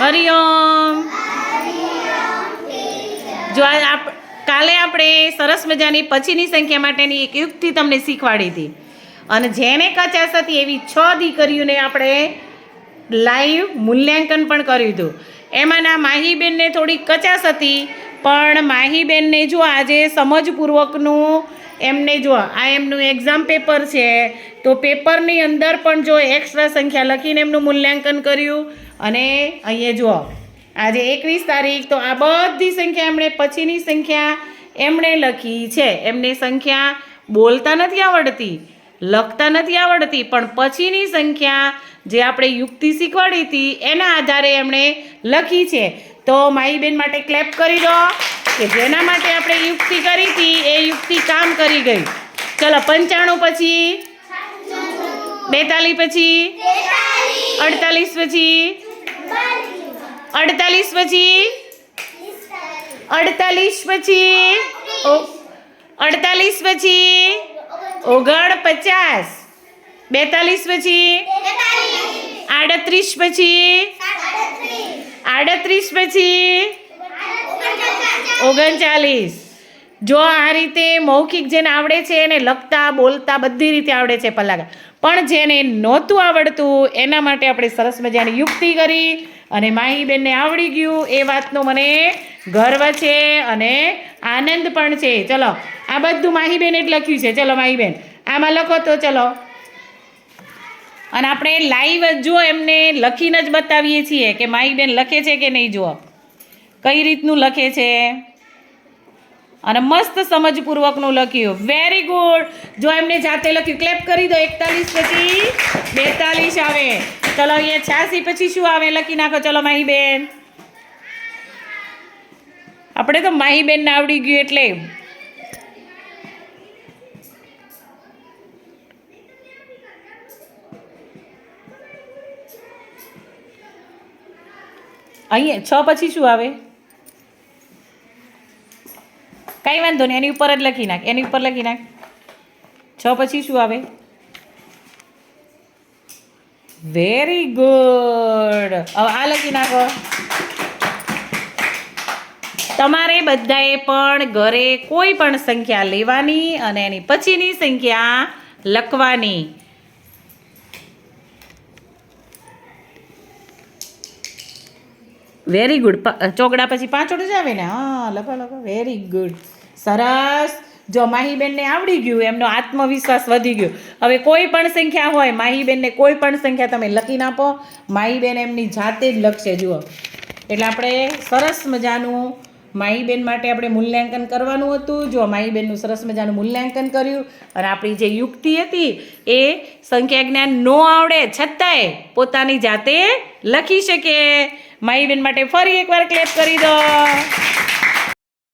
હરિઓમ જો આપ, કાલે આપણે સરસ મજાની પછીની સંખ્યા માટેની એક યુક્તિ તમને શીખવાડી હતી. અને જેને કચાશ હતી એવી છ દીકરીઓને આપણે લાઈવ મૂલ્યાંકન પણ કર્યું હતું. એમાંના માહીબેનને થોડી કચાશ હતી પણ માહીબેનને જો આજે સમજપૂર્વકનું એમને જો આ એમનું એક્ઝામ પેપર છે, તો પેપરની અંદર પણ જો એક્સ્ટ્રા સંખ્યા લખીને એમનું મૂલ્યાંકન કર્યું અને અહીંયા જુઓ, આજે એકવીસ તારીખ, તો આ બધી સંખ્યા એમણે પછીની સંખ્યા એમણે લખી છે. એમને સંખ્યા બોલતા નથી આવડતી, લખતા નથી આવડતી, પણ પછીની સંખ્યા જે આપણે યુક્તિ શીખવાડી હતી, એના આધારે એમણે લખી છે. તો માહીબેન માટે ક્લેપ કરી દો, કે જેના માટે આપણે યુક્તિ કરી હતી, એ યુક્તિ કામ કરી ગઈ. ચલો, પંચાણું પછી, બેતાલીસ પછી, અડતાલીસ પછી અડતાલીસ પછી અડતાલીસ પછી અડતાલીસ પછી, ઓગણ પચાસ, બેતાલીસ પછી, આડત્રીસ પછી આડત્રીસ પછી? ઓગણચાલીસ. જો આ રીતે મૌખિક જેને આવડે છે, એને લખતા, બોલતા બધી રીતે આવડે છે પલાગા. પણ જેને નહોતું આવડતું, એના માટે આપણે સરસ મજાની યુક્તિ કરી અને માહીબેનને આવડી ગયું. એ વાતનો મને ગર્વ છે અને આનંદ પણ છે. ચલો, આ બધું માહીબેને જ લખ્યું છે. ચલો, માહીબેન, આમાં લખો તો ચલો. અને આપણે લાઈવ જ જો એમને લખીને જ બતાવીએ છીએ કે માહીબેન લખે છે કે નહીં જુઓ? કઈ રીતનું લખે છે? અને મસ્ત સમજપૂર્વકનું લખ્યું. વેરી ગુડ જો એમને જાતે લખ્યું ક્લેપ કરી દો, એકતાલીસ પછી બેતાલીસ આવે. ચલો, અહીંયા છ્યાસી પછી શું આવે? લખી નાખો. ચલો માહીબેન આપણે તો માહીબેનને આવડી ગયું એટલે અહીંયા છ પછી શું આવે? કાંઈ વાંધો નહીં, એની ઉપર જ લખી નાખ, એની ઉપર લખી નાખ. છ પછી શું આવે? વેરી ગુડ હવે આ લખી નાખો. તમારે બધાએ પણ ઘરે કોઈ પણ સંખ્યા લેવાની અને એની પછીની સંખ્યા લખવાની. વેરી ગુડ ચોકડા પછી પાંચોડ જ આવે ને? હા, લખો લખો. વેરી ગુડ સરસ. જો માહીબેનને આવડી ગયું, એમનો આત્મવિશ્વાસ વધી ગયો. હવે કોઈ પણ સંખ્યા હોય, માહીબેનને કોઈ પણ સંખ્યા તમે લખીને આપો માહીબેન એમની જાતે જ લખશે, જુઓ. એટલે આપણે સરસ મજાનું માહીબેન માટે આપણે મૂલ્યાંકન કરવાનું હતું. જો માહીબેનનું સરસ મજાનું મૂલ્યાંકન કર્યું અને આપણી જે યુક્તિ હતી, એ સંખ્યા જ્ઞાન ન આવડે છતાંય પોતાની જાતે લખી શકે. માહીબેન માટે ફરી એકવાર ક્લેપ કરી દો.